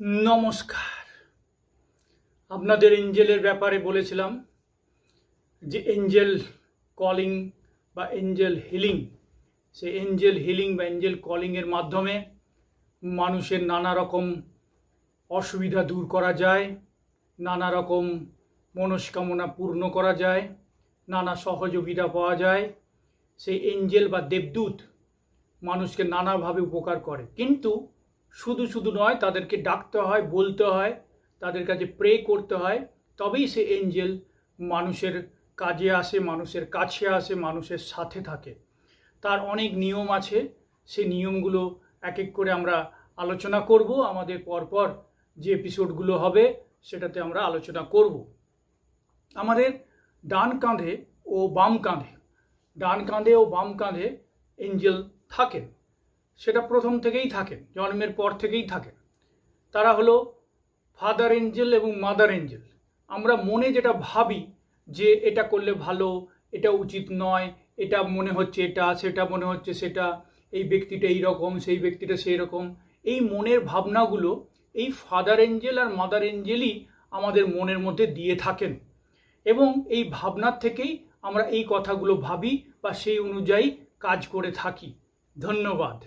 নমস্কার। আপনাদের এঞ্জেলের ব্যাপারে বলেছিলাম যে এঞ্জেল কলিং বা এঞ্জেল হিলিং, সে এঞ্জেল হিলিং বা এঞ্জেল কলিংয়ের মাধ্যমে মানুষের নানা রকম অসুবিধা দূর করা যায়, নানা রকম মনস্কামনা পূর্ণ করা যায়, নানা সহযোগিতা পাওয়া যায়। সেই এঞ্জেল বা দেবদূত মানুষকে নানাভাবে উপকার করে। কিন্তু শুধু শুধু নয়, তাদেরকে ডাকতে হয়, বলতে হয়, তাদের কাছে প্রে করতে হয়। তবেই সে এঞ্জেল মানুষের কাজে আসে, মানুষের কাছে আসে, মানুষের সাথে থাকে। তার অনেক নিয়ম আছে। সে নিয়মগুলো এক এক করে আমরা আলোচনা করব। আমাদের পরপর যে এপিসোডগুলো হবে, সেটাতে আমরা আলোচনা করব। আমাদের ডান কাঁধে ও বাম কাঁধে, ডান কাঁধে ও বাম কাঁধে এঞ্জেল থাকেন। সেটা প্রথম থেকেই থাকে, জন্মের পর থেকেই থাকে। তারা হলো ফাদার এঞ্জেল এবং মাদার এঞ্জেল আমরা মনে যেটা ভাবি যে এটা করলে ভালো, এটা উচিত নয়, এটা মনে হচ্ছে এটা, সেটা মনে হচ্ছে সেটা, এই ব্যক্তিটা এই রকম সেই ব্যক্তিটা সেই রকম এই মনের ভাবনাগুলো এই ফাদার এঞ্জেল আর মাদার এঞ্জেলই আমাদের মনের মধ্যে দিয়ে থাকেন। এবং এই ভাবনার থেকেই আমরা এই কথাগুলো ভাবি বা সেই অনুযায়ী কাজ করে থাকি। ধন্যবাদ।